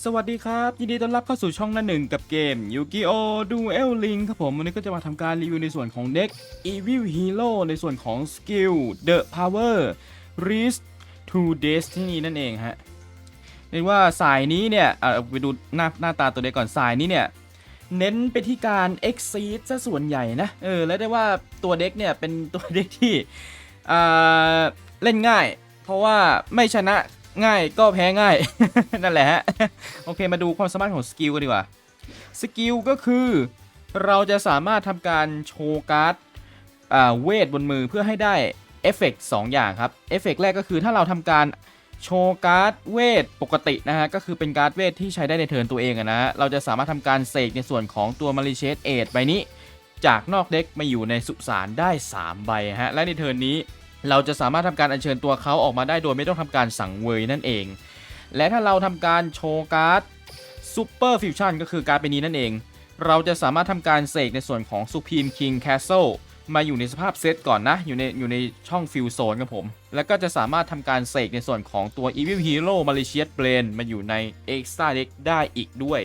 สวัสดีครับ ยินดีต้อนรับเข้าสู่ช่องหน้าหนึ่งกับเกม Yu-Gi-Oh! Duel Link ครับผม วันนี้ก็จะมาทำการรีวิวในส่วนของเด็ก Evil Hero ในส่วนของ Skill The Power Reach to Destiny นั่นเองฮะเรียกว่าสายนี้เนี่ยอะไปดูหน้าหน้าตาตัวเด็กก่อนสายนี้เนี่ย เน้นไปที่การ Exceed ซะส่วนใหญ่นะ เออ แล้วได้ว่าตัวเด็กเนี่ย เป็นตัวเด็กที่เล่นง่าย เพราะว่าไม่ชนะ ง่ายก็แพ้ง่าย นั่นแหละฮะ โอเคมาดูความสามารถของสกิลกันดีกว่า สกิลก็คือ เราจะสามารถทำการโชว์การ์ดเวทบนมือเพื่อให้ได้เอฟเฟกต์สองอย่างครับ เอฟเฟกต์แรกก็คือถ้าเราทำการโชว์การ์ดเวทปกตินะฮะ ก็คือเป็นการ์ดเวทที่ใช้ได้ในเทิร์นตัวเองนะฮะ เราจะสามารถทำการเสกในส่วนของตัวมาริเชสเอทใบนี้ จากนอกเด็กมาอยู่ในสุสานได้ 3 ใบฮะ และในเทิร์นนี้ เราจะสามารถทำการอัญเชิญตัวเขาออกมาได้โดยไม่ต้องทำการสั่งเวยนั่นเอง และถ้าเราทำการโชว์การ์ดซูเปอร์ฟิวชั่นก็คือการ์ดใบนี้นั่นเอง เราจะสามารถทำการเสกในส่วนของ Supreme King Castle มาอยู่ในสภาพเซตก่อนนะ อยู่ในอยู่ในช่องฟิลโซนครับผม แล้วก็จะสามารถทำการเสกในส่วนของตัว Evil Hero Malicious Brain มาอยู่ใน Extra Deck ได้อีกด้วย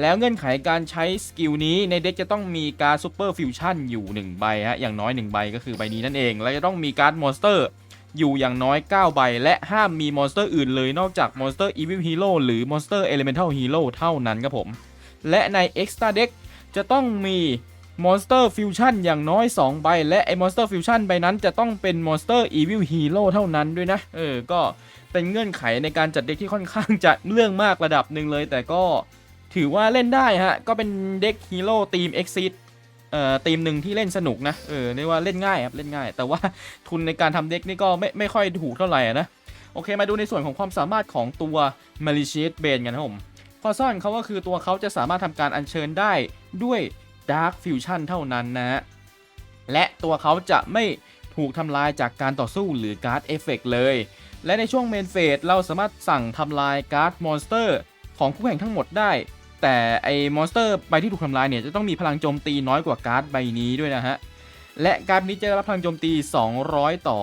แล้วเงื่อนไขการใช้สกิลนี้ในเด็กจะต้องมีการ์ดซูเปอร์ฟิวชั่นอยู่ 1 ใบฮะอย่างน้อย 1 ใบก็คือใบนี้นั่นเอง และจะต้องมีการ์ดมอนสเตอร์อยู่อย่างน้อย 9 ใบ และห้ามมีมอนสเตอร์อื่นเลยนอกจากมอนสเตอร์อีวิลฮีโร่หรือมอนสเตอร์เอลิเมนทัลฮีโร่เท่านั้นครับผม และใน Extra Deck จะต้องมีมอนสเตอร์ฟิวชั่นอย่างน้อย 2 ใบ และไอ้มอนสเตอร์ฟิวชั่นใบนั้นจะต้องเป็นมอนสเตอร์อีวิลฮีโร่เท่านั้นด้วยนะ เออ ก็เป็นเงื่อนไขในการจัดเด็กที่ค่อนข้างจะเรื่องมากระดับหนึ่งเลย แต่ก็ ถือว่าเล่นได้ฮะ ก็เป็นเด็กฮีโร่ทีม Exit เอ่อทีมหนึ่งที่เล่นสนุกนะ เออเรียกว่าเล่นง่ายครับ เล่นง่าย แต่ว่าทุนในการทำเด็กนี่ก็ไม่ไม่ค่อยถูกเท่าไหร่นะ โอเค มาดูในส่วนของความสามารถของตัว Malicious Bane กันครับผมข้อซ่อนเขาก็คือตัวเขาจะสามารถทำการอัญเชิญได้ด้วย Dark Fusion เท่านั้นนะฮะ และตัวเขาจะไม่ถูกทำลายจากการต่อสู้หรือการ์ดเอฟเฟกเลย และในช่วงเมนเฟสเราสามารถสั่งทำลายการ์ดมอนสเตอร์ของคู่แข่งทั้งหมดได้ แต่ไอ้มอนสเตอร์ใบที่ถูกทำลายเนี่ยจะต้องมีพลังโจมตีน้อยกว่าการ์ดใบนี้ด้วยนะฮะ และการ์ดนี้จะรับพลังโจมตี 200 ต่อ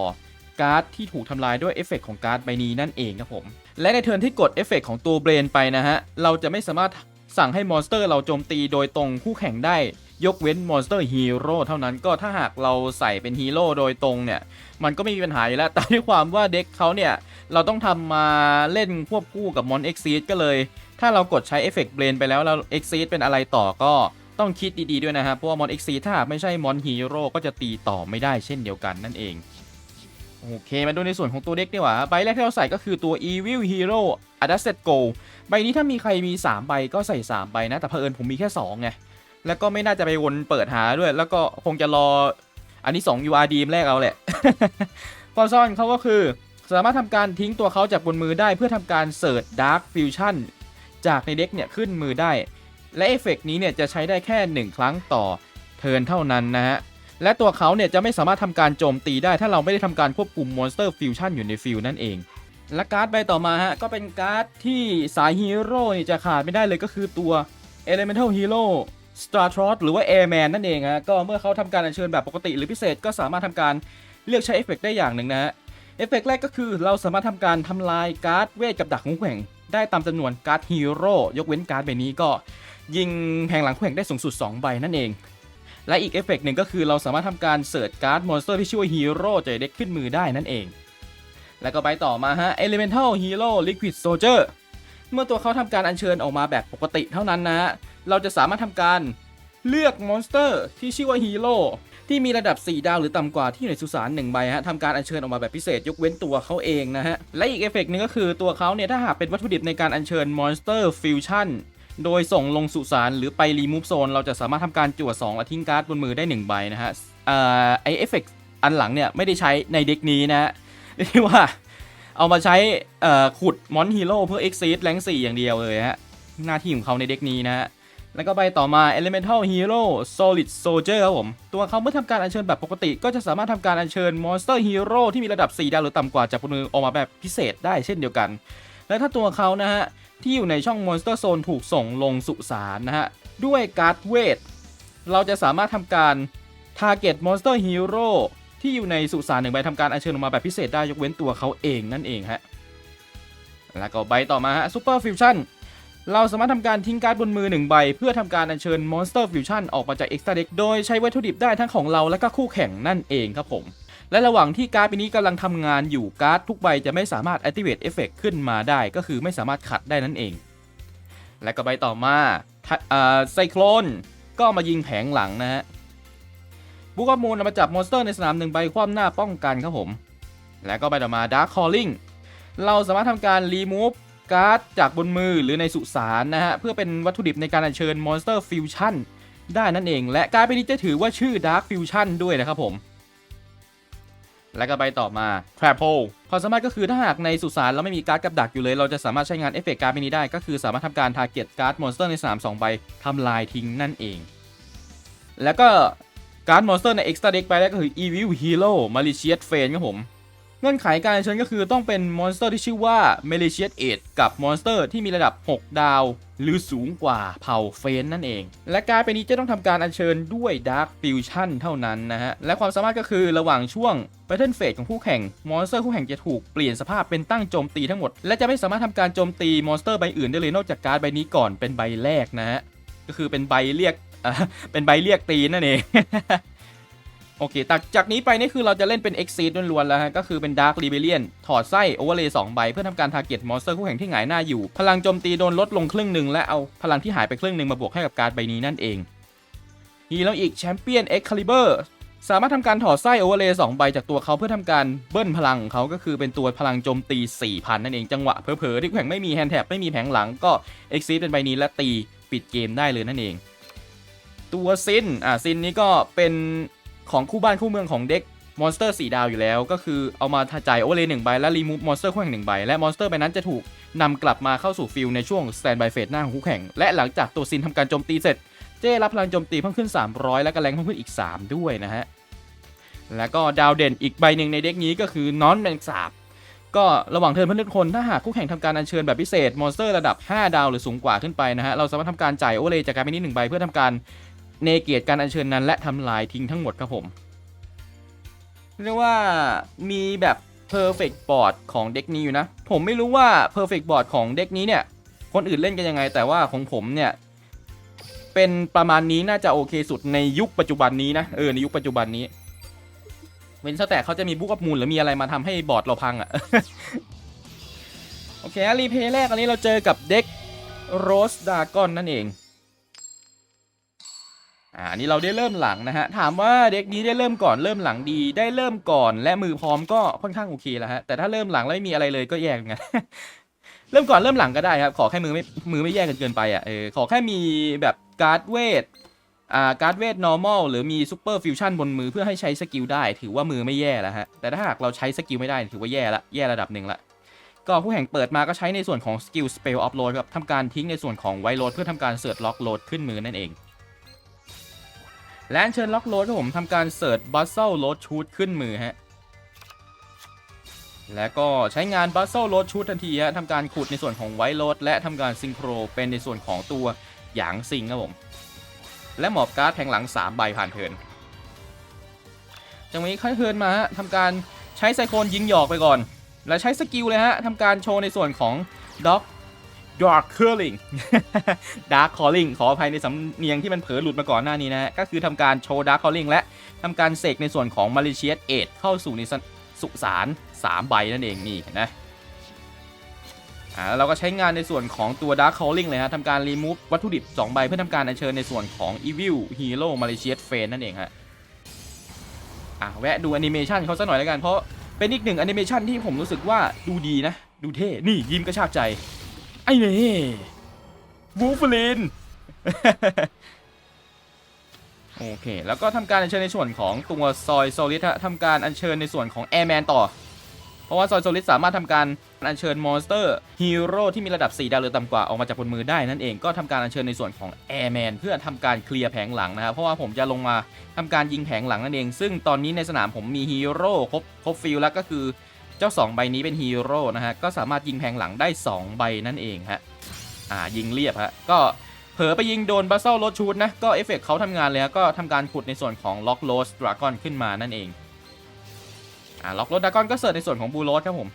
การ์ดที่ถูกทำลายด้วยเอฟเฟกของการ์ดใบนี้นั่นเองครับผม และในเทิร์นที่กดเอฟเฟกของตัวเบรนไปนะฮะ เราจะไม่สามารถสั่งให้มอนสเตอร์เราโจมตีโดยตรงคู่แข่งได้ ยกเว้นมอนสเตอร์ฮีโร่เท่านั้นก็ถ้าหากเราใส่เป็นฮีโร่โดยตรงเนี่ย มันก็ไม่มีปัญหาอยู่แล้ว แต่ด้วยความว่าเด็กเขาเนี่ย เราต้องทำมาเล่นควบคู่กับมอนเอ็กซีก็เลย ถ้าเรากดใช้เอฟเฟกต์เบรนไปแล้วแล้วเอ็กซีดเป็นอะไรต่อก็ต้องคิดดีๆด้วยนะครับเพราะว่ามอนเอ็กซีถ้าไม่ใช่มอนฮีโร่ก็จะตีต่อไม่ได้เช่นเดียวกันนั่นเอง โอเค มาดูในส่วนของตัวเด็กดีกว่า ใบแรกที่เราใส่ก็คือตัว Evil Hero a d a s e t Go ใบนี้ถ้ามีใครมี 3 ใบก็ใส่ 3 ใบนะ แต่เผอิญผมมีแค่2ไงแล้วก็ไม่น่าจะไปวนเปิดหาด้วย แล้วก็คงจะรออันนี้2 URD แรกเอาแหละความซ่อนเขาก็คือ สามารถทำการทิ้งตัวเขาจากบนมือได้เพื่อทำการเสิร์ช Dark Fusion จากในเด็กเนี่ยขึ้นมือได้ และเอฟเฟกต์นี้เนี่ยจะใช้ได้แค่ 1 ครั้งต่อเทิร์นเท่านั้นนะฮะและตัวเขาเนี่ยจะไม่สามารถทำการโจมตีได้ ถ้าเราไม่ได้ทำการควบคุมมอนสเตอร์ฟิวชั่นอยู่ในฟิลนั่นเอง และการ์ดใบต่อมาฮะก็เป็นการ์ดที่สายฮีโร่นี่จะขาดไม่ได้เลยก็คือตัว Elemental Hero Star t r o s หรือว่า Airman นั่นเองฮะก็เมื่อเขาทำการอัญเชิญแบบปกติหรือพิเศษก็สามารถทำการเลือกใช้เอฟเฟกต์ได้อย่างหนึ่งนะฮะเอฟเฟกต์แรกก็คือเราสามารถทำการทำลายการ์ดเวทกับดักของคู่แข่ง ได้ตามจำนวนการ์ดฮีโร่ยกเว้นการ์ดใบนี้ก็ยิงแผงหลังคู่แข่งได้สูงสุด 2 ใบนั่นเอง และอีกเอฟเฟกต์หนึ่งก็คือเราสามารถทำการเสิร์ชการ์ดมอนสเตอร์ที่ชื่อว่าฮีโร่จากเด็กขึ้นมือได้นั่นเอง แล้วก็ใบต่อมาฮะ Elemental Hero Liquid Soldier เมื่อตัวเขาทำการอัญเชิญออกมาแบบปกติเท่านั้นนะฮะเราจะสามารถทำการเลือกมอนสเตอร์ที่ชื่อว่าฮีโร่ ที่มีระดับ 4 ดาวหรือต่ำกว่าที่อยู่ในสุสาน1ใบฮะทำการอัญเชิญออกมาแบบพิเศษยกเว้นตัวเขาเองนะฮะ และอีกเอฟเฟกต์หนึงก็คือตัวเขาเนี่ยถ้าหากเป็นวัตถุดิบในการอัญเชิญมอนสเตอร์ฟิวชั่นโดยส่งลงสุสานหรือไปรีมูฟโซนเราจะสามารถทำการจั่ว2และทิ้งการ์ดบนมือได้ 1 ใบนะฮะไอเอฟเฟกต์อันหลังเนี่ยไม่ได้ใช้ในเด็กนี้นะฮะเรียกว่าเอามาใช้ขุดมอนฮีโร่เพื่อเอ็กซีดแรง4อย่างเดียวเลยฮะหน้าที่ของเขาในเด็กนี้นะฮะ แล้วก็ใบต่อมา Elemental Hero Solid Soldier ครับผม ตัวเขาเมื่อทำการอัญเชิญแบบปกติ ก็จะสามารถทำการอัญเชิญ Monster Hero ที่มีระดับ 4 ดาวหรือต่ำกว่าจากบนมือออกมาแบบพิเศษได้เช่นเดียวกัน และถ้าตัวเขานะฮะ ที่อยู่ในช่อง Monster Zone ถูกส่งลงสุสานนะฮะ ด้วยการ์ดเวท เราจะสามารถทำการ Target Monster Hero ที่อยู่ในสุสานหนึ่งใบทำการอัญเชิญออกมาแบบพิเศษได้ยกเว้นตัวเขาเองนั่นเองฮะแล้วก็ใบต่อมาฮะ Super Fusion เราสามารถทำการทิ้งการ์ดบนมือหนึ่งใบ เพื่อทำการอัญเชิญ Monster Fusion ออกมาจาก Extra Deck โดยใช้วัตถุดิบได้ทั้งของเราและก็คู่แข่งนั่นเองครับผม และระหว่างที่การ์ดใบนี้กำลังทำงานอยู่การ์ดทุกใบจะไม่สามารถ activate effect ขึ้นมาได้ ก็คือไม่สามารถขัดได้นั่นเอง และก็ใบต่อมาไซโคลนก็มายิงแผงหลังนะฮะบุกอมูลนำมาจับมอนสเตอร์ในสนามหนึ่งใบคว่ำหน้าป้องกันครับผม และก็ใบต่อมา Dark Calling เราสามารถทำการ remove การ์ดจากบนมือหรือในสุสานนะฮะ เพื่อเป็นวัตถุดิบในการอัญเชิญ Monster Fusion ได้นั่นเอง และการ์ดใบนี้จะถือว่าชื่อ Dark Fusion ด้วยนะครับผม และก็ใบต่อมา Trap Hole ความสามารถก็คือถ้าหากในสุสานเราไม่มีการ์ดกับดักอยู่เลย เราจะสามารถใช้งานเอฟเฟกต์การ์ดใบนี้ได้ ก็คือสามารถทำการ target การ์ด monster ในสนาม2ใบทำลายทิ้งนั่นเอง แล้วก็การ์ด monster ใน extra deck ไปแล้วก็คือ evil hero malicious fiend ครับผม เงื่อนไขการเชิญก็คือต้องเป็นมอนสเตอร์ที่ชื่อว่า Malicious 8กับมอนสเตอร์ที่มีระดับ 6 ดาว หรือสูงกว่าเผ่าเฟนนั่นเอง และการเป็นนี้จะต้องทำการอัญเชิญด้วย Dark Fusion เท่านั้นนะฮะ และความสามารถก็คือระหว่างช่วง Battle Phase ของคู่แข่ง มอนสเตอร์คู่แข่งจะถูกเปลี่ยนสภาพเป็นตั้งโจมตีทั้งหมด และจะไม่สามารถทำการโจมตีมอนสเตอร์ใบอื่นได้เลยนอกจากการ์ดใบนี้ก่อนเป็นใบแรกนะฮะก็คือเป็นใบเรียกเป็นใบเรียกตีนนั่นเอง โอเคจากจากนี้ไปนี่คือเราจะเล่นเป็น Exceed ล้วนๆแล้วฮะ ก็คือเป็น Dark Rebellion ถอดไส้ Overlay 2 ใบ เพื่อทำการ Target Monster คู่แข่งที่หงายหน้าอยู่ พลังโจมตีโดนลดลงครึ่งหนึ่งและเอาพลังที่หายไปครึ่งหนึ่งมาบวกให้กับการใบนี้นั่นเองฮีแล้วอีก Champion Excalibur สามารถทำการถอดไส้ Overlay 2ใบจากตัวเขาเพื่อทำการเบิ้ลพลังของเขาก็คือเป็นตัวพลังโจมตี 4,000 นั่นเองจังหวะเผลอๆที่แข่งไม่มีแฮนด์แท็บไม่มีแผงหลังก็ Exceed เป็นใบนี้และตีปิดเกมได้เลยนั่นเอง ตัวซินอ่าซินนี้ก็เป็น ของคู่บ้านคู่เมืองของเด็กมอนสเตอร์4ดาวอยู่แล้ว ก็คือเอามาจ่ายโอเลยหนึ่งใบและรีมูฟมอนสเตอร์คู่แข่งหนึ่งใบและมอนสเตอร์ใบนั้นจะถูกนำกลับมาเข้าสู่ฟิลในช่วงสแตนบายเฟสหน้าของคู่แข่ง และหลังจากตัวซินทำการโจมตีเสร็จ เจ้รับพลังโจมตีเพิ่มขึ้น 300 และกระแรงเพิ่มขึ้นอีก 3 ด้วยนะฮะแล้วก็ดาวเด่นอีกใบหนึ่งในเด็กนี้ก็คือนอนแมงสาบก็ระหว่างเทิร์นเพื่อนทุกคนถ้าหากคู่แข่งทำการอัญเชิญแบบพิเศษมอนสเตอร์ระดับ 5 ดาวหรือสูงกว่าขึ้นไปนะฮะเราสามารถทำการจ่ายโอเลจากการเป็นนี้หนึ่งใบเพื่อทำการ เนเกตการอัญเชิญนั้น และทำลายทิ้งทั้งหมดครับผม เรียกว่ามีแบบ perfect board ของเด็กนี้อยู่นะ ผมไม่รู้ว่า perfect board ของเด็กนี้เนี่ย คนอื่นเล่นกันยังไง แต่ว่าของผมเนี่ย เป็นประมาณนี้น่าจะโอเคสุดในยุคปัจจุบันนี้นะ เออ ในยุคปัจจุบันนี้ เว้นแต่เขาจะมีบุ๊กอัพมูลหรือมีอะไรมาทำให้บอร์ดเราพังอะ่ะ โอเครีเพย์แรกอันนี้เราเจอกับเด็กโรสดากอนนั่นเอง อ่าอันนี้เราได้เริ่มหลังนะฮะถามว่าเด็กนี้ได้เริ่มก่อนเริ่มหลังดี ได้เริ่มก่อนและมือพร้อมก็ค่อนข้างโอเคแล้วฮะแต่ถ้าเริ่มหลังแล้วไม่มีอะไรเลยก็แย่เหมือนกันเริ่มก่อนเริ่มหลังก็ได้ครับขอแค่มือไม่มือไม่แย่กันเกินไปอะเออขอแค่มีแบบการ์ดเวทอ่าการ์ดเวท normal หรือมี super fusion บนมือเพื่อให้ใช้สกิลได้ ถือว่ามือไม่แย่แล้วฮะแต่ถ้าหากเราใช้สกิลไม่ได้ถือว่าแย่ละแย่ระดับหนึ่งละก็ผู้แข่งเปิดมาก็ใช้ในส่วนของสกิล spell upload ครับทำการทิ้งในส่วนของไวโ load เพื่อทำการเสิร์ชล็อกโหลดขึ้นมือนั่นเอง และเชิญล็อกโหลดครับผมทำการเสิร์ชบัสเซลโหลดชูดขึ้นมือฮะและก็ใช้งานบัสเซลโหลดชูดทันทีฮะทำการขุดในส่วนของไวโ load และทำการซิงโครเป็นในส่วนของตัวหยางซิงครับผม และหมอบการ์ดแทงหลัง 3 ใบผ่านเทินจังหวะนี้ค่อยเทินมาฮะทำการใช้ไซโคลนยิงหยอกไปก่อน แล้วใช้สกิลเลยฮะทำการโชว์ในส่วนของด็อก Dark Calling Dark Calling ขออภัยในสำเนียงที่มันเผลอหลุดมาก่อนหน้านี้นะฮะ ก็คือทำการโชว์ Dark Calling และทำการเสกในส่วนของ Malicious 8เข้าสู่ในสุสาน3ใบนั่นเองนี่นไหมอ่าแล้วเราก็ใช้งานในส่วนของตัว Dark Calling เลยฮะทำการ remove วัตถุดิบ 2 ใบเพื่อทำการอัญเชิญในส่วนของ Evil Hero Malicious Fiend นั่นเองฮะอะแวะดูแอนิเมชันเขาสักหน่อยแล้วกันเพราะเป็นอีกหนึ่งแอนิเมชันที่ผมรู้สึกว่าดูดีนะ ดูเท่ นี่ยิ้มกระชากใจ ไอ้นี่วูฟลินโอเค แล้วก็ทำการอัญเชิญในส่วนของตัวซอยโซลิดทำการอัญเชิญในส่วนของแอร์แมนต่อ เพราะว่าซอยโซลิดสามารถทำการอัญเชิญมอนสเตอร์ฮีโร่ที่มีระดับ 4 ดาวหรือต่ำกว่าออกมาจากบนมือได้นั่นเองก็ทำการอัญเชิญในส่วนของแอร์แมนเพื่อทำการเคลียร์แผงหลังนะครับ เพราะว่าผมจะลงมาทำการยิงแผงหลังนั่นเอง ซึ่งตอนนี้ในสนามผมมีฮีโร่ครบครบฟิลแล้วก็คือ เจ้า 2 ใบนี้เป็นฮีโร่นะฮะ ก็สามารถยิงแผงหลังได้ 2 ใบนั่นเองฮะ อ่ายิงเรียบฮะ ก็เผลอไปยิงโดนบัสเซลโรดชูดนะ ก็เอฟเฟกเขาทำงานเลยก็ทำการขุดในส่วนของล็อกโรสดราก้อนขึ้นมานั่นเอง อ่าล็อกโรสดราก้อนก็เสิร์ชในส่วนของบูโรสครับผม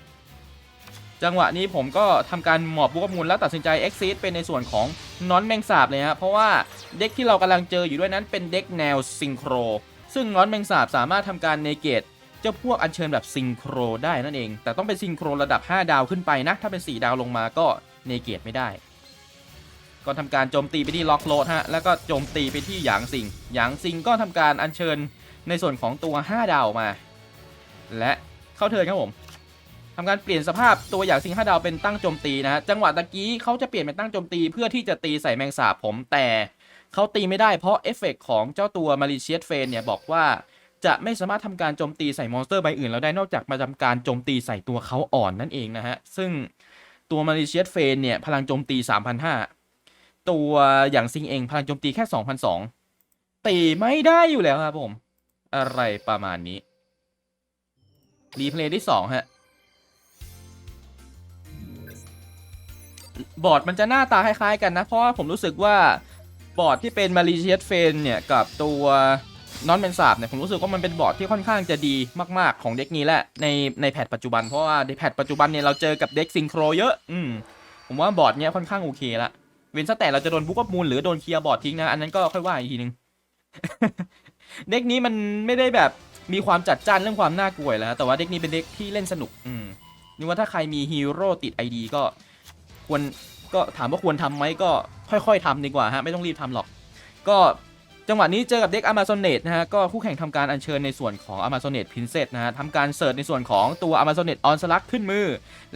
จังหวะนี้ผมก็ทำการหมอบบุกมูลแล้วตัดสินใจ exit เป็นในส่วนของนอนแมงสาบเลยฮะ เพราะว่าเด็กที่เรากำลังเจออยู่ด้วยนั้นเป็นเด็กแนวซิงโคร ซึ่งนอนแมงสาบสามารถทำการเนเกต เจ้าพวกอัญเชิญแบบซิงโครได้นั่นเอง แต่ต้องเป็นซิงโครระดับ 5 ดาวขึ้นไปนะ ถ้าเป็น 4 ดาวลงมาก็เนเกตไม่ได้ ก็ทำการโจมตีไปที่ล็อกโลดฮะ แล้วก็โจมตีไปที่หยางซิง หยางซิงก็ทำการอัญเชิญในส่วนของตัว 5 ดาวมา และเข้าเทินครับผมทำการเปลี่ยนสภาพตัวอย่างซิงห้าดาวเป็นตั้งโจมตีนะฮะจังหวะตะกี้เขาจะเปลี่ยนเป็นตั้งโจมตีเพื่อที่จะตีใส่แมงสาบผมแต่เขาตีไม่ได้เพราะเอฟเฟกต์ของเจ้าตัวมาริเชียสเฟนเนี่ยบอกว่า จะไม่สามารถทำการโจมตีใส่มอนสเตอร์ใบอื่นแล้วได้นอกจากมาทำการโจมตีใส่ตัวเขาอ่อนนั่นเองนะฮะ ซึ่งตัวมาริเชียสเฟนเนี่ย พลังโจมตี 3,500 ตัวอย่างซิงเองพลังโจมตีแค่ 2,200 ตีไม่ได้อยู่แล้วครับผม อะไรประมาณนี้ รีเพลย์ที่สองฮะ บอร์ดมันจะหน้าตาคล้ายๆกันนะ เพราะว่าผมรู้สึกว่าบอร์ดที่เป็นมาริเชียสเฟนเนี่ย กับตัว นอนเป็นสาบเนี่ยผมรู้สึกว่ามันเป็นบอร์ดที่ค่อนข้างจะดีมากๆของเด็กนี้แหละในในแพทปัจจุบันเพราะว่าในแพทปัจจุบันเนี่ยเราเจอกับเด็กซิงโครเยอะอืมผมว่าบอร์ดเนี้ยค่อนข้างโอเคละเว้นซะแต่เราจะโดนบุกมูลหรือโดนเคลียร์บอร์ดทิ้งนะอันนั้นก็ค่อยว่าอีกทีนึงเด็กนี้มันไม่ได้แบบมีความจัดจ้านเรื่องความน่ากลัวแล้วแต่ว่าเด็กนี้เป็นเด็กที่เล่นสนุกอืมนี่ว่าถ้าใครมีฮีโร่ติด ID ก็ควรก็ถามว่าควรทำไหมก็ค่อย ๆทำดีกว่าฮะไม่ต้องรีบทำหรอก ก็ จังหวะนี้เจอกับเด็ก Amazonate นะฮะก็คู่แข่งทำการอัญเชิญในส่วนของ Amazonate Princess นะฮะทำการเสิร์ชในส่วนของตัว Amazonate On s l u g ขึ้นมือ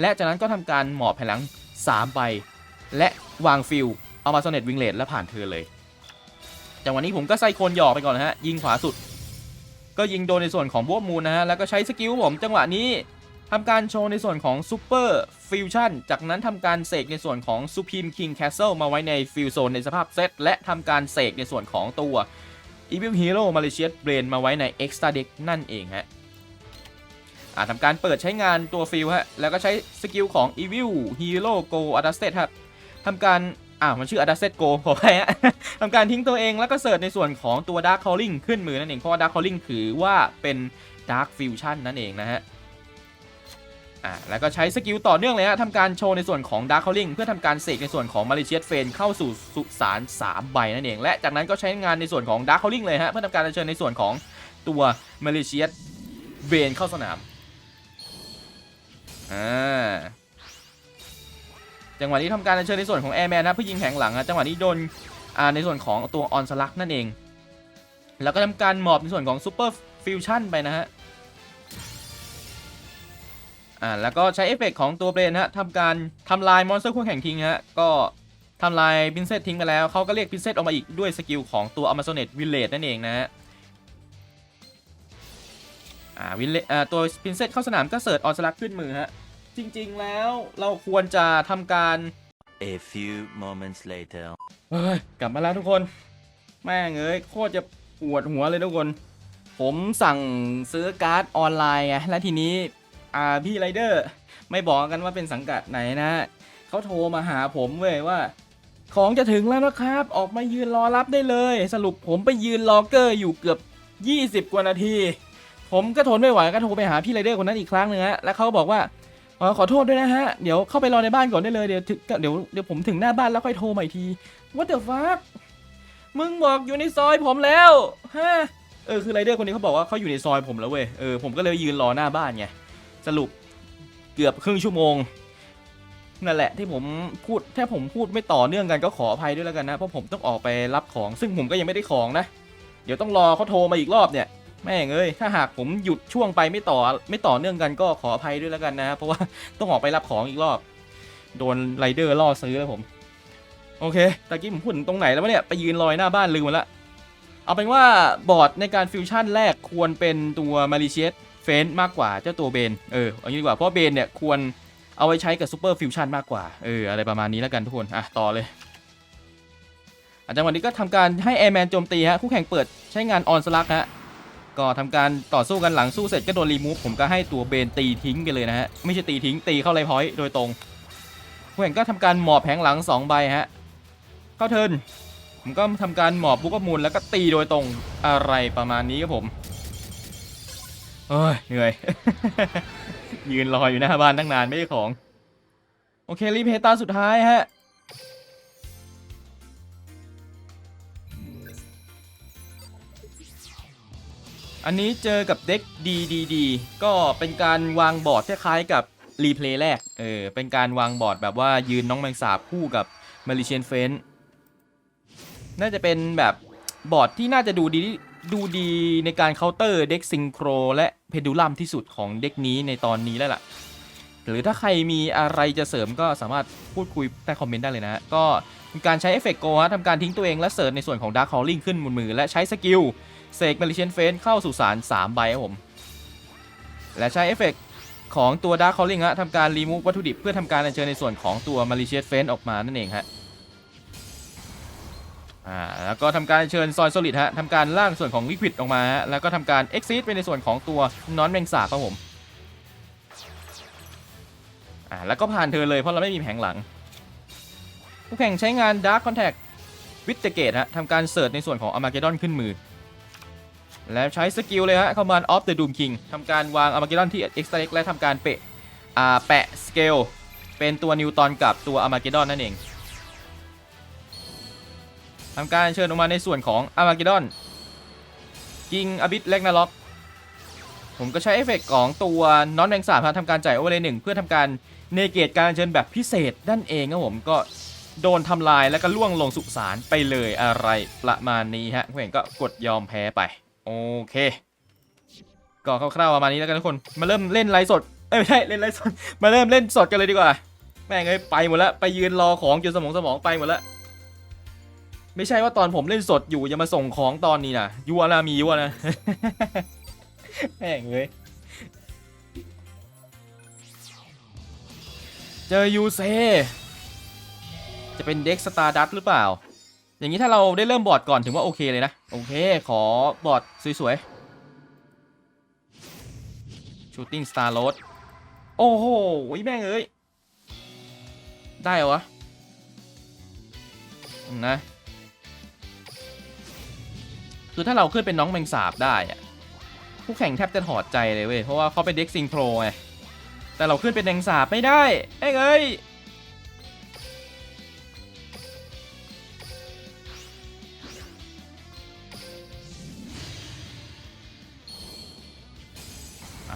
และจากนั้นก็ทำการหมอบแผ่นหลัง3ใบและวางฟิล Amazonate Winglet และผ่านเธอเลยจังหวะนี้ผมก็ไซโคนหยอกไปก่อนนะฮะยิงขวาสุด ก็ยิงโดนในส่วนของบวมูลนะฮะแล้วก็ใช้สกิลผมจังหวะนี้ ทำการโชว์ในส่วนของ Super Fusion จากนั้นทำการเสกในส่วนของ Supreme King Castle มาไว้ในฟิลโซนในสภาพเซตและทำการเสกในส่วนของตัว Evil Hero Malicious Brain มาไว้ใน Extra Deck นั่นเองฮะอาทำการเปิดใช้งานตัวฟิลฮะ แล้วก็ใช้สกิลของ Evil Hero Go Adjusted ครับทำการ อ่ามันชื่อ Adjusted Go ขอไปฮะทำการทิ้งตัวเองแล้วก็เสิร์ชในส่วนของตัว Dark Calling ขึ้นมือนั่นเอง เพราะว่า Dark Calling ถือว่าเป็น Dark Fusion นั่นเองนะฮะ อ่าแล้วก็ใช้สกิลต่อเนื่องเลยฮะทำการโชว์ในส่วนของ Dark Calling เพื่อทำการเสกในส่วนของ Malicious f a n เข้าสู่สุสาน3ใบนั่นเองและจากนั้นก็ใช้งานในส่วนของ Dark Calling เลยฮะเพื่อทำการเชิญในส่วนของตัว Malicious b a n เข้าสนามอ่าจังหวะนี้ทำการเชิญในส่วนของ Airman นะเพื่อยิงแผงหลังฮะจังหวะนี้โดนอ่าในส่วนของตัว On s l u g นั่นเอง แล้วก็ทำการหมอบในส่วนของ Super Fusion ไปนะฮะ อ่าแล้วก็ใช้เอฟเฟกต์ของตัวเบรนฮะทำการทำลายมอนสเตอร์คู่แข่งทิ้งฮะก็ทำลายพินเซตทิ้งไปแล้วเขาก็เรียกพินเซตออกมาอีกด้วยสกิลของตัว Amazonate Village นั่นเองนะฮะอ่าวิลเลอ่าตัวพินเซตเข้าสนามก็เสิร์ชออนสลักขึ้นมือฮะจริงๆแล้วเราควรจะทำการ A few moments later. เฮ้ยกลับมาแล้วทุกคน แม่งเอ้ยโคตรจะปวดหัวเลยทุกคน ผมสั่งซื้อการ์ดออนไลน์ไงและทีนี้ อ่าพี่ไรเดอร์ไม่บอกกันว่าเป็นสังกัดไหนนะเขาโทรมาหาผมเว้ยว่า ของจะถึงแล้วนะครับ ออกมายืนรอรับได้เลย สรุปผมไปยืนรอเกอร์อยู่เกือบ 20 กว่านาที ผมก็ทนไม่ไหวก็โทรไปหาพี่ไรเดอร์คนนั้นอีกครั้งหนึงฮะแล้วเขาบอกว่าออขอโทษด้วยนะฮะ เดี๋ยวเข้าไปรอในบ้านก่อนได้เลย เดี๋ยวถึงเดี๋ยวเดี๋ยวผมถึงหน้าบ้านแล้วค่อยโทรใหม่ที What the fuck มึงบอกอยู่ในซอยผมแล้วฮะเออคือไรเดอร์คนนี้เขาบอกว่าเขาอยู่ในซอยผมแล้วเว้ยเออผมก็เลยยืนรอหน้าบ้านไง สรุปเกือบครึ่งชั่วโมงนั่นแหละที่ผมพูดถ้าผมพูดไม่ต่อเนื่องกันก็ขออภัยด้วยแล้วกันนะ เพราะผมต้องออกไปรับของ ซึ่งผมก็ยังไม่ได้ของนะ เดี๋ยวต้องรอเขาโทรมาอีกรอบเนี่ย แม่งเอ้ยถ้าหากผมหยุดช่วงไปไม่ต่อไม่ต่อเนื่องกันก็ขออภัยด้วยแล้วกันนะ เพราะว่าต้องออกไปรับของอีกรอบ โดนไรเดอร์ล่อซื้อแล้วผม โอเคตะกี้ผมพูดตรงไหนแล้ววะเนี่ยไปยืนลอยหน้าบ้านลืมหมดละเอาเป็นว่าบอร์ดในการฟิวชั่นแรกควรเป็นตัวมาริเชียส เฟนมากกว่าเจ้าตัวเบนเออเอางี้ดีกว่าเพราะเบนเนี่ยควรเอาไว้ใช้กับซูเปอร์ฟิวชั่นมากกว่าเอออะไรประมาณนี้แล้วกันทุกคนอะต่อเลยอะจังหวะนี้ก็ทำการให้แอร์แมนโจมตีฮะคู่แข่งเปิดใช้งานออนสลักฮะก็ทำการต่อสู้กันหลังสู้เสร็จก็โดนรีมูฟผมก็ให้ตัวเบนตีทิ้งไปเลยนะฮะไม่ใช่ตีทิ้งตีเข้าไลพอยต์โดยตรงคู่แข่งก็ทำการหมอบแผงหลัง2ใบฮะเข้าเทินผมก็ทำการหมอบบุกมูลแล้วก็ตีโดยตรงอะไรประมาณนี้ครับผม เฮ้ยเหนื่อย ยืนรออยู่หน้าบ้านตั้งนานไม่ได้ของ โอเครีเพย์ตาสุดท้ายฮะ อันนี้เจอกับเด็ก DDD ก็เป็นการวางบอร์ดคล้ายๆกับรีเพลย์แรก เออ เป็นการวางบอร์ดแบบว่ายืนน้องแมงสาบคู่กับมาริเชียนเฟนน่าจะเป็นแบบบอร์ดที่น่าจะดูดี ดูดีในการเคาน์เตอร์เด็กซิงโครและเพดูลัมที่สุดของเด็กนี้ในตอนนี้แล้วล่ะ หรือถ้าใครมีอะไรจะเสริมก็สามารถพูดคุยใต้คอมเมนต์ได้เลยนะฮะก็การใช้เอฟเฟกต์โกฮะทำการทิ้งตัวเองและเสิร์ชในส่วนของ Dark Calling ขึ้นบนมือ และใช้สกิลเสกมาริเชียนเฟนเข้าสู่สาร3ใบครับผม และใช้เอฟเฟกต์ของตัว Dark Calling ฮะทำการรีมูฟวัตถุดิบเพื่อทำการอัญเชิญในส่วนของตัวมาริเชียนเฟนออกมานั่นเองฮะ อ่าแล้วก็ทำการเชิญซอยโซลิดฮะทำการล่างส่วนของลิควิดออกมาฮะแล้วก็ทำการเอ็กซิสไปในส่วนของตัวนอนแมงสาบครับผมอ่าแล้วก็ผ่านเธอเลยเพราะเราไม่มีแผงหลัง ผู้แข่งใช้งาน Dark Contact วิ t เ e เกตฮะทำการเสิร์ชในส่วนของ Armageddon ขึ้นมือ แล้วใช้สกิลเลยฮะ Command of the Doom King ทำการวาง Armageddon ที่ Extra Deck และทำการเปะอ่าแปะสเกลเป็นตัวนิวตอนกับตัว Armageddon นั่นเอง ทำการเชิญออกมาในส่วนของอามาเกดอนกิงอบิทเล็กนาล็อกผมก็ใช้เอฟเฟกต์ของตัวนอนแมงสาบทำการจ่ายโอเวอร์เลยหนึ่งเพื่อทำการเนเกตการเชิญแบบพิเศษนั่นเองครับผมก็โดนทำลายแล้วก็ล่วงลงสุสานไปเลยอะไรประมาณนี้ฮะผู้เห็นก็กดยอมแพ้ไป โอเค ก็คร่าวๆประมาณนี้แล้วกันทุกคน มาเริ่มเล่นไลฟ์สดเอ้ยไม่ใช่เล่นไลฟ์สดมาเริ่มเล่นสดกันเลยดีกว่า แม่งเอ้ยไปหมดแล้วไปยืนรอของจนสมองสมองไปหมดแล้ว ไม่ใช่ว่าตอนผมเล่นสดอยู่จะมาส่งของตอนนี้นะยัวนะมียัวนะแม่งเลยเจอยูเซจะเป็นเด็กสตาร์ดัตหรือเปล่า อย่างนี้ถ้าเราได้เริ่มบอร์ดก่อนถือว่าโอเคเลยนะ โอเค ขอบอร์ดสวยๆ Shooting Star l o a d โอ้โหแม่งเอ้ย ได้เหรอนะ คือถ้าเราขึ้นเป็นน้องแมงสาบได้อะผู้แข่งแทบจะถอดใจเลยเว้ยเพราะว่าเขาเป็นเด็กซิงโครไงแต่เราขึ้นเป็นแมงสาบไม่ได้เอ้ยเอ้ย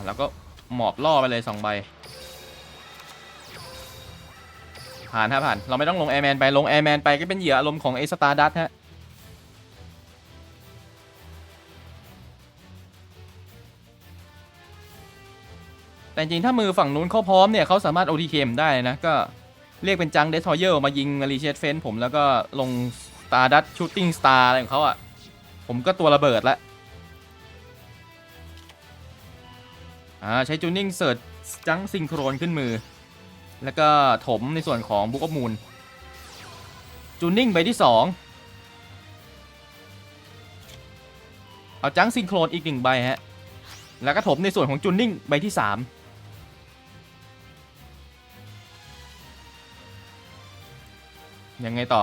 แล้วก็หมอบล่อไปเลยสองใบ ผ่านฮะผ่าน เราไม่ต้องลงแอร์แมนไป ลงแอร์แมนไปก็เป็นเหยื่ออารมณ์ของเอสตาร์ดัตฮะ แต่จริงถ้ามือฝั่งนู้นเขาพร้อมเนี่ยเขาสามารถ OTK มได้นะ ก็เรียกเป็นจังเดสทอยเยอร์มายิงมารีเชตเฟนผมแล้วก็ลงตาดัตชูตติ้งสตาร์อะไรของเขาอะ ผมก็ตัวระเบิดละอ่าใช้จูนิ่งเสิร์ชจังซิงโครนขึ้นมือ แล้วก็ถมในส่วนของบุกอมูลจูนิ่งใบที่ 2 เอาจังซิงโครนอีกหนึ่งใบฮะ แล้วก็ถมในส่วนของจูนิ่งใบที่ 3 ยังไงต่อ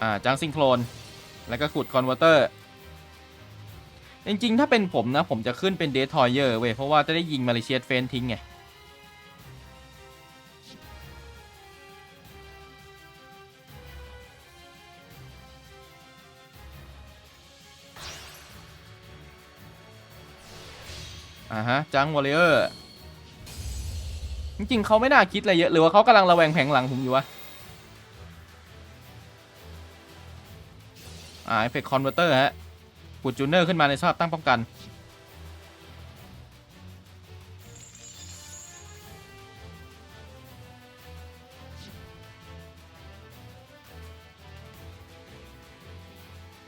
อ่าจังซิงโครน แล้วก็ขุดคอนเวอร์เตอร์ จริงๆ ถ้าเป็นผมนะ ผมจะขึ้นเป็นเดททอยเยอร์เว้ย เพราะว่าจะได้ยิงมาเลเซียเฟนทิ้งไง อ่าฮะ จังวอลเลอร์ จริงๆ เขาไม่น่าคิดอะไรเยอะ หรือว่าเขากำลังระแวงแผงหลังผมอยู่วะาเอฟเฟกต์คอนเวอร์เตอร์ฮะปุดจูเนอร์ขึ้นมาในสภาพตั้งป้องกัน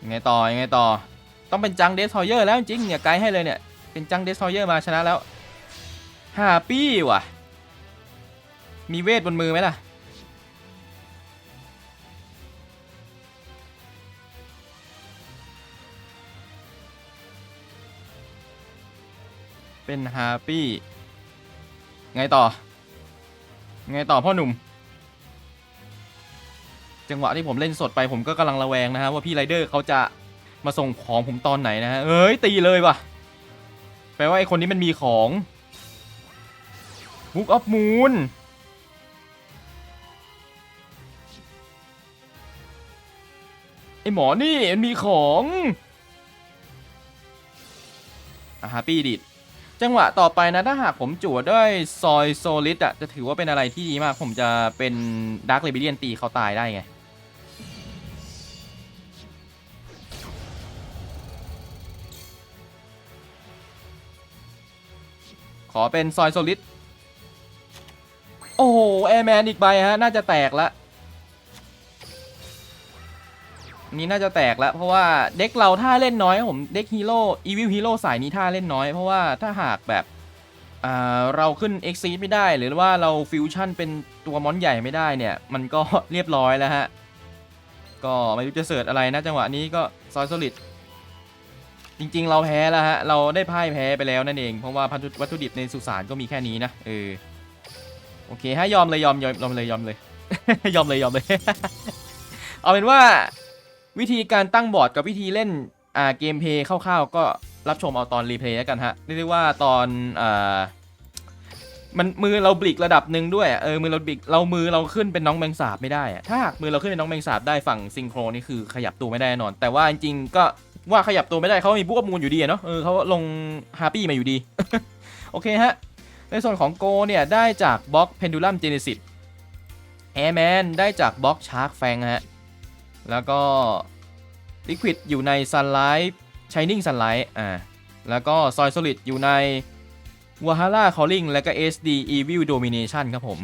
ยังไงต่อยังไงต่อ ต้องเป็นจังเดสทอยเยอร์แล้วจริงเนี่ยไกด์ให้เลยเนี่ย เป็นจังเดสทอยเยอร์มาชนะแล้วฮาปี้ว่ะ มีเวทบนมือไหมล่ะ เป็นฮาร์ปี้ไงต่อ ไงต่อพ่อหนุ่ม จังหวะที่ผมเล่นสดไปผมก็กำลังระแวงนะฮะว่าพี่ไรเดอร์เขาจะมาส่งของผมตอนไหนนะฮะเอ้ยตีเลยว่ะ แปลว่าไอคนนี้มันมีของบุ๊กออฟมูนไอหมอนี่มันมีของอ่ฮาปี้ดิด จังหวะต่อไปนะถ้าหากผมจั่วด้วยซอยโซลิดอะจะถือว่าเป็นอะไรที่ดีมาก ผมจะเป็นดาร์คเลเบเลียนตีเขาตายได้ไง ขอเป็นซอยโซลิดโอ้โหแอร์แมนอีกใบฮะ น่าจะแตกละ นี่น่าจะแตกแล้วเพราะว่าเด็กเราท่าเล่นน้อยผมเด็กฮีโร่อีวิลฮีโร่สายนี้ท่าเล่นน้อยเพราะว่าถ้าหากแบบเราขึ้นเอ็กซีไม่ได้ หรือว่าเราฟิวชั่นเป็นตัวมอนใหญ่ไม่ได้เนี่ย มันก็เรียบร้อยแล้วฮะ ก็ไม่รู้จะเสิร์ชอะไรนะจังหวะนี้ก็ซอยโซลิดจริงๆ เราแพ้แล้วฮะ เราได้พ่ายแพ้ไปแล้วนั่นเอง เพราะว่าพันธุวัตถุดิบในสุสานก็มีแค่นี้นะเออโอเคฮะยอมเลยยอมยอมยอมเลยยอมเลย ยอมเลยยอมเลย เอาเป็นว่า วิธีการตั้งบอร์ดกับวิธีเล่นอ่าเกมเพย์คร่าวๆ ก็รับชมเอาตอนรีเพลย์แล้วกันฮะเรียกได้ว่าตอนอ่ามันมือเราบลิกระดับหนึ่งด้วยเออมือเราบลิกเรามือเราขึ้นเป็นน้องแมงสาบไม่ได้อะถ้ามือเราขึ้นเป็นน้องแมงสาบได้ฝั่งซิงโครนี่คือขยับตัวไม่ได้แน่นอน แต่ว่าจริงๆก็ว่าขยับตัวไม่ได้เขามีพวกมูลอยู่ดีเนาะเออเขาลงฮาปี้มาอยู่ดี โอเคฮะ ในส่วนของโกเนี่ยได้จากบล็อกเพนดูลัมเจเนซิสแอร์แมนได้จากบล็อกชาร์กแฟงฮะ แล้วก็ Liquid อยู่ใน Sunlight Shining Sunlight อ่า แล้วก็ Soy Solid อยู่ใน Wahala Calling แล้วก็ SD Evil Domination ครับผม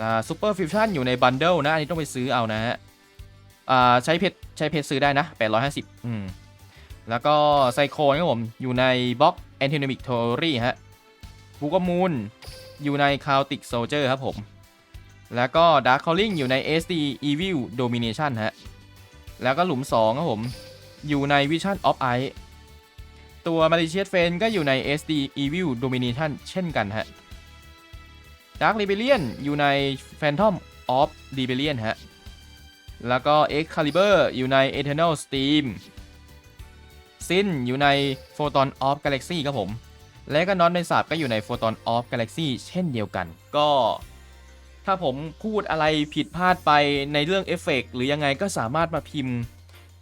อ่า Super Fusion อยู่ใน Bundle นะ อันนี้ต้องไปซื้อเอานะฮะ อ่า ใช้เพชรใช้เพชรซื้อได้นะ 850 อืม แล้วก็ไซโคครับผม อยู่ในบล็อก Antinomic Theory ฮะบูกมูลอยู่ใน Chaotic Soldier ครับผม แล้วก็ Dark Calling อยู่ใน SD Evil Domination ฮะ แล้วก็หลุม 2 ครับผม อยู่ใน Vision of Ice ตัว Malicious f a n ก็อยู่ใน SD Evil Domination เช่นกันฮะ Dark Rebellion อยู่ใน Phantom of Rebellion ฮะ แล้วก็ Excalibur อยู่ใน Eternal Steam ซินอยู่ใน Photon of Galaxy ครับผม และก็นอนในสาบก็อยู่ใน Photon of Galaxy เช่นเดียวกัน ก็ ถ้าผมพูดอะไรผิดพลาดไปในเรื่องเอฟเฟกต์หรือยังไงก็สามารถมาพิมพ์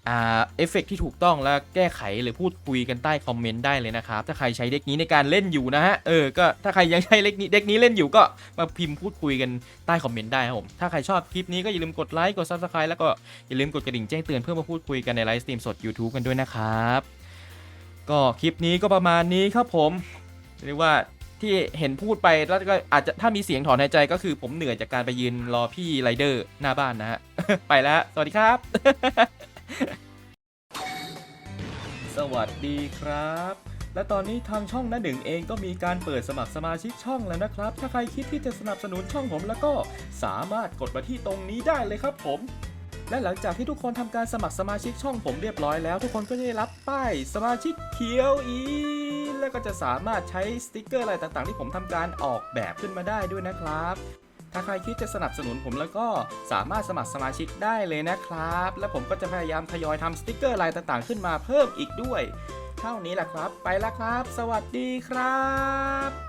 อ่าเอฟเฟกต์ที่ถูกต้องแล้วแก้ไขหรือพูดคุยกันใต้คอมเมนต์ได้เลยนะครับ ถ้าใครใช้เด็กนี้ในการเล่นอยู่นะฮะเออก็ถ้าใครยังใช้เด็กนี้เด็กนี้เล่นอยู่ก็มาพิมพ์พูดคุยกันใต้คอมเมนต์ได้ครับผมถ้าใครชอบคลิปนี้ก็อย่าลืมกดไลค์กด Subscribe แล้วก็อย่าลืมกดกระดิ่งแจ้งเตือนเพื่อมาพูดคุยกันในไลฟ์สตรีมสด YouTube กันด้วยนะครับก็คลิปนี้ก็ประมาณนี้ครับผมเรียกว่า ที่เห็นพูดไปแล้วก็อาจจะถ้ามีเสียงถอนหายใจก็คือผมเหนื่อยจากการไปยืนรอพี่ไรเดอร์หน้าบ้านนะฮะ ไปแล้ว สวัสดีครับ สวัสดีครับ และตอนนี้ทางช่องน้าหนึ่งเองก็มีการเปิดสมัครสมาชิกช่องแล้วนะครับ ถ้าใครคิดที่จะสนับสนุนช่องผมแล้วก็สามารถกดมาที่ตรงนี้ได้เลยครับผมและหลังจากที่ทุกคนทำการสมัครสมาชิกช่องผมเรียบร้อยแล้ว ทุกคนก็จะได้รับป้ายสมาชิกเขียวอี แล้วก็จะสามารถใช้สติกเกอร์อะไรต่างๆ ที่ผมทำการออกแบบขึ้นมาได้ด้วยนะครับ ถ้าใครคิดจะสนับสนุนผมแล้วก็สามารถสมัครสมาชิกได้เลยนะครับ และผมก็จะพยายามทยอยทำสติกเกอร์ลายต่างๆ ขึ้นมาเพิ่มอีกด้วย เท่านี้แหละครับ ไปแล้วครับ สวัสดีครับ